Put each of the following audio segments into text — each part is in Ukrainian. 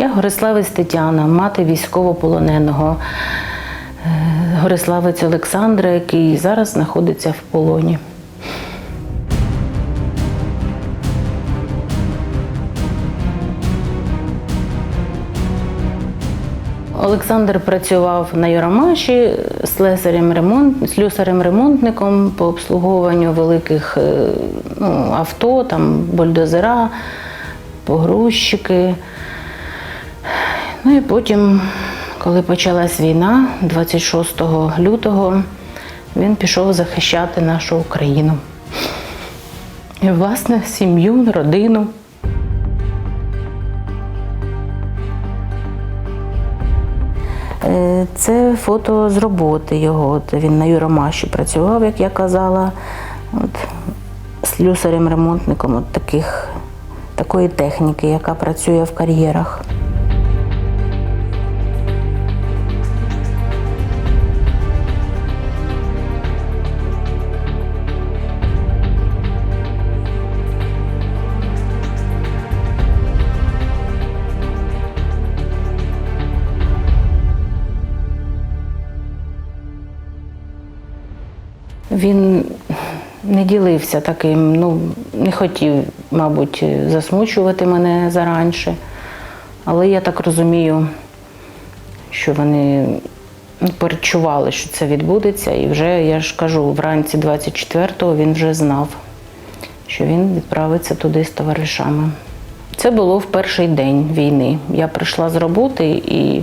Я Гориславець Тетяна, мати військовополоненого. Е, Гориславець Олександра, який зараз знаходиться в полоні. Олександр працював на Юрамаші слесарем ремонт, слюсарем-ремонтником по обслуговуванню великих е, ну, авто, там бульдозера, погрузчики. Ну і потім, коли почалась війна, 26 лютого, він пішов захищати нашу Україну. І, власне, сім'ю, родину. Е, Це фото з роботи його. От він на Юромаші працював, як я казала, от, слюсарем-ремонтником от таких, такої техніки, яка працює в кар'єрах. Він не ділився таким, ну, не хотів, мабуть, засмучувати мене заранше. Але я так розумію, що вони перечували, що це відбудеться. І вже, я ж кажу, вранці 24-го він вже знав, що він відправиться туди з товаришами. Це було в перший день війни. Я прийшла з роботи і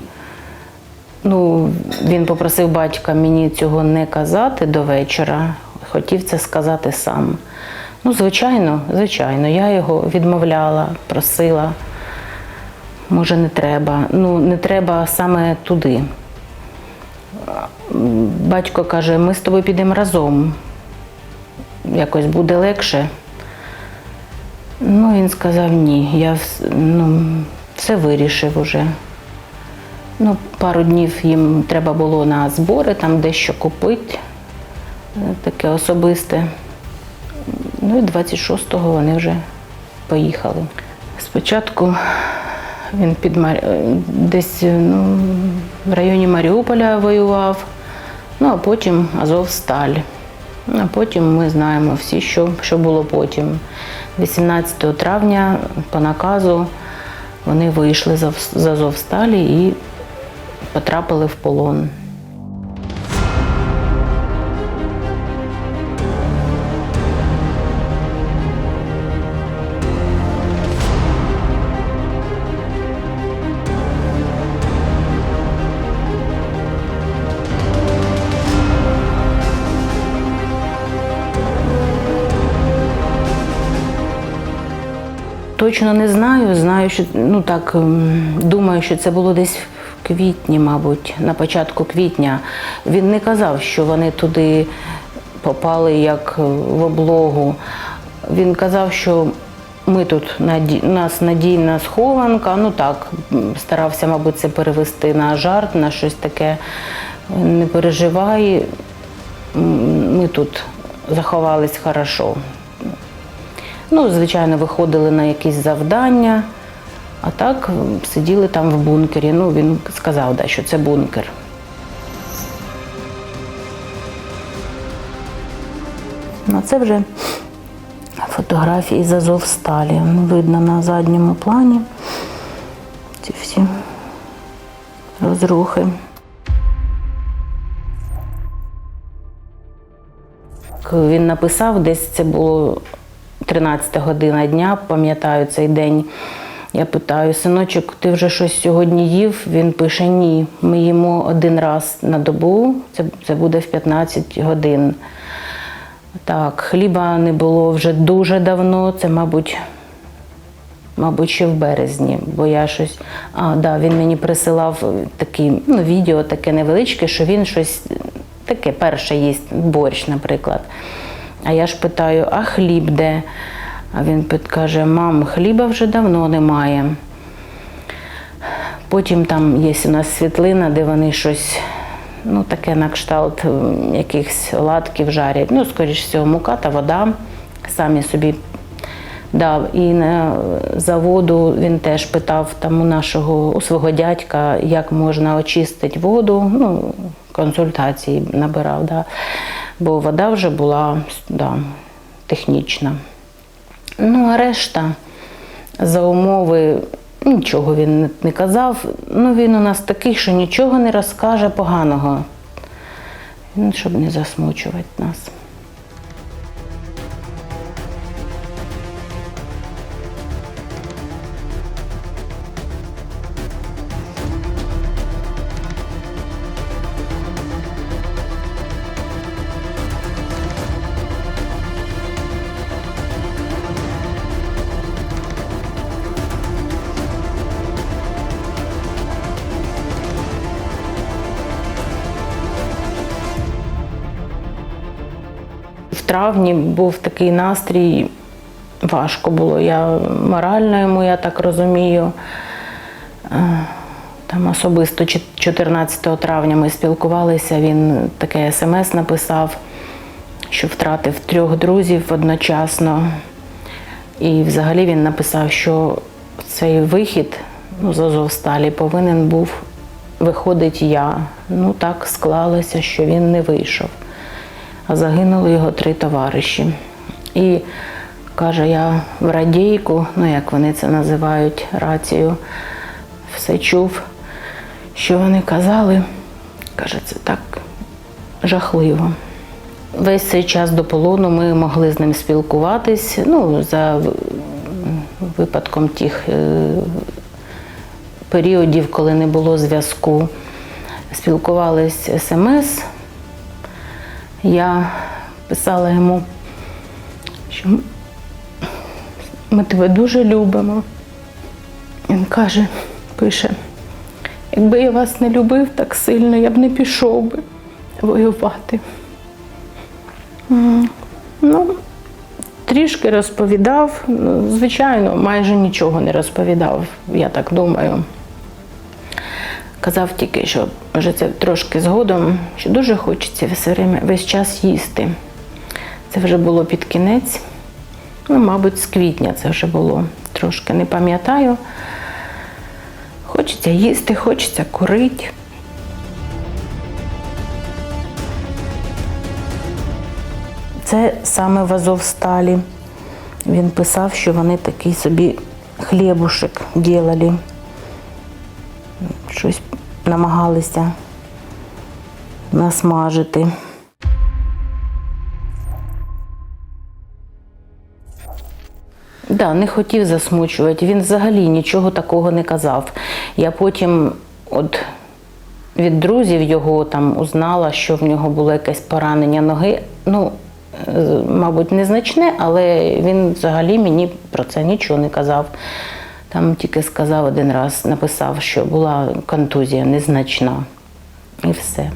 Ну, він попросив батька мені цього не казати до вечора, хотів це сказати сам. Ну, звичайно, звичайно, я його відмовляла, просила. Може, не треба. Ну, не треба саме туди. Батько каже, ми з тобою підемо разом. Якось буде легше. Ну, він сказав ні, я ну, все вирішив уже. Ну, пару днів їм треба було на збори, там дещо купити, е, таке особисте. Ну і 26-го вони вже поїхали. Спочатку він під Мар... е, десь е, ну, в районі Маріуполя воював, ну а потім Азовсталь. А потім ми знаємо всі, що, що було потім. 18 травня по наказу вони вийшли з Азовсталі і потрапили в полон. Точно не знаю. Знаю, що ну так ем, думаю, що це було десь квітні, мабуть, на початку квітня. Він не казав, що вони туди попали як в облогу. Він казав, що ми тут наді... нас надійна схованка. Ну так, старався, мабуть, це перевести на жарт, на щось таке. Не переживай, ми тут заховались хорошо. Ну, звичайно, виходили на якісь завдання, а так сиділи там в бункері. Ну, він сказав, да, що це бункер. Ну, це вже фотографії з Азовсталі. Ну, Видно на задньому плані ці всі розрухи. Він написав, десь це було 13 година дня, пам'ятаю цей день. Я питаю, синочок, ти вже щось сьогодні їв? Він пише: ні. Ми їмо один раз на добу, це, це буде в 15 годин. Так, хліба не було вже дуже давно, це, мабуть, мабуть, ще в березні, бо я щось. А, да, він мені присилав такі, ну, відео таке невеличке, що він щось таке перше їсть, борщ, наприклад. А я ж питаю, а хліб де? А він каже, мам, хліба вже давно немає. Потім там є у нас світлина, де вони щось, ну таке на кшталт якихось оладків жарять. Ну, скоріш всього, мука та вода. Самі собі Да, і на заводу він теж питав там у нашого у свого дядька, як можна очистити воду. Ну, консультації набирав, да. бо вода вже була да, технічна. Ну, а решта за умови нічого він не- не казав. Ну, він у нас такий, що нічого не розкаже поганого, Ну, щоб не засмучувати нас. Травні був такий настрій, важко було. Я морально йому, я так розумію. Е, Там особисто чот- 14 травня ми спілкувалися, він таке смс написав, що втратив трьох друзів одночасно. І взагалі він написав, що цей вихід ну, з Азовсталі повинен був виходити я. Ну так склалося, що він не вийшов. А загинули його три товариші. І каже, я в радійку, ну як вони це називають, рацію, все чув, що вони казали. Каже, це так жахливо. Весь цей час до полону ми могли з ним спілкуватись. Ну, за випадком тих е, періодів, коли не було зв'язку. Спілкувались смс. Я писала йому, що ми тебе дуже любимо. Він каже, пише, якби я вас не любив так сильно, я б не пішов би воювати. Ну, трішки розповідав. Ну, Звичайно, майже нічого не розповідав, я так думаю. Казав тільки, що вже це трошки згодом, що дуже хочеться весь час їсти. Це вже було під кінець. Ну, мабуть, з квітня це вже було. Трошки не пам'ятаю. Хочеться їсти, хочеться курити. Це саме в Азовсталі. Він писав, що вони такий собі хлібушек ділили. Щось намагалися насмажити. Да, не хотів засмучувати. Він взагалі нічого такого не казав. Я потім от від друзів його там узнала, що в нього було якесь поранення ноги. Ну, мабуть, незначне, але він взагалі мені про це нічого не казав. Там тільки сказав один раз, написав, що була контузія незначна. І все.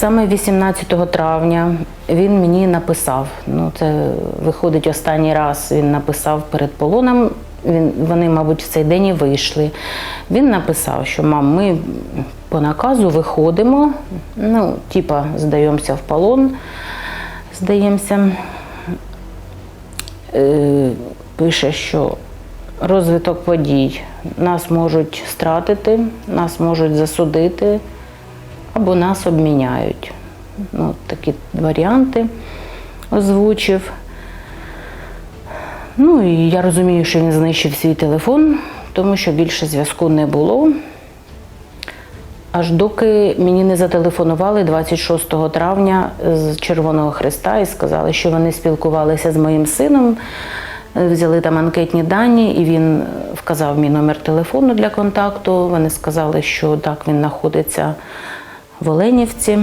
Саме 18 травня він мені написав. Ну, це виходить останній раз. Він написав перед полоном. Він, вони, мабуть, в цей день і вийшли. Він написав, що мам, ми по наказу виходимо, ну, типа, здаємося в полон, здаємося. Е, пише, що розвиток подій нас можуть стратити, нас можуть засудити або нас обміняють. Ну, такі варіанти озвучив. Ну і я розумію, що він знищив свій телефон, тому що більше зв'язку не було. Аж доки мені не зателефонували 26 травня з Червоного Христа і сказали, що вони спілкувалися з моїм сином, взяли там анкетні дані, і він вказав мій номер телефону для контакту. Вони сказали, що так, він знаходиться в Оленівці.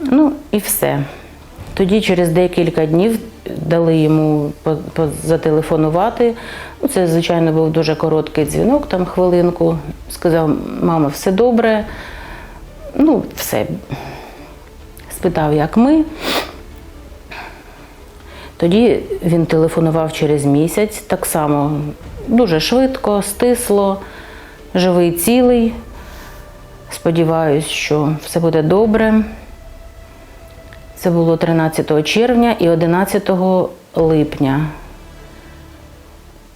Ну і все. Тоді через декілька днів дали йому зателефонувати. Ну, Це, звичайно, був дуже короткий дзвінок, там хвилинку. Сказав, мама, все добре. Ну, все. Спитав, як ми. Тоді він телефонував через місяць, так само дуже швидко, стисло, живий, цілий. Сподіваюсь, що все буде добре. Це було 13 червня і 11 липня.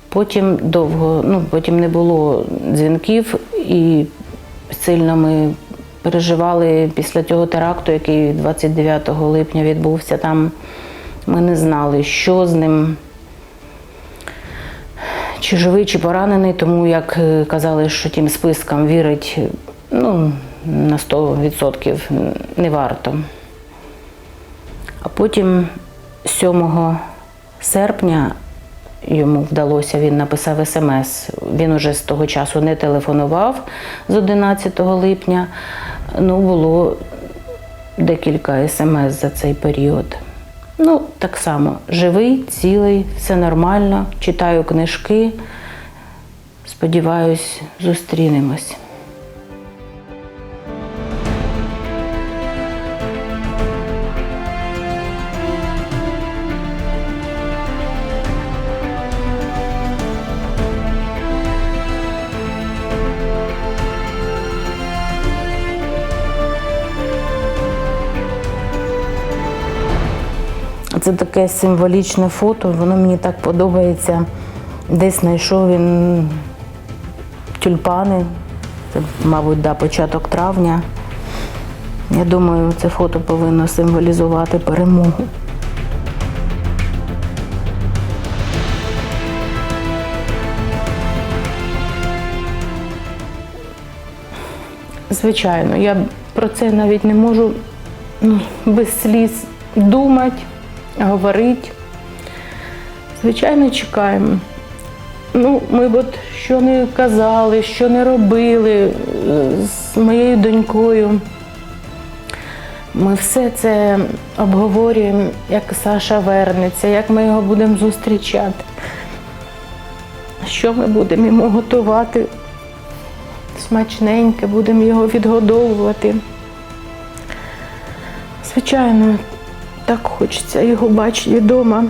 Потім довго, ну потім не було дзвінків, і сильно ми переживали після цього теракту, який 29 липня відбувся там. Ми не знали, що з ним, чи живий, чи поранений, тому як е, казали, що тим спискам вірить ну, на 100% не варто. А потім 7 серпня йому вдалося, він написав смс. Він уже з того часу не телефонував з 11 липня. Ну, було декілька смс за цей період. Ну, так само, живий, цілий, все нормально, читаю книжки. Сподіваюсь, зустрінемось. Це таке символічне фото, воно мені так подобається. Десь знайшов він тюльпани. Це, мабуть, да, початок травня. Я думаю, це фото повинно символізувати перемогу. Звичайно, я про це навіть не можу ну, без сліз думати, говорити. Звичайно, чекаємо. Ну, ми б от що не казали, що не робили е, з моєю донькою. Ми все це обговорюємо, як Саша вернеться, як ми його будемо зустрічати, що ми будемо йому готувати. Смачненьке, будемо його відгодовувати. Звичайно, так хочеться його бачити вдома.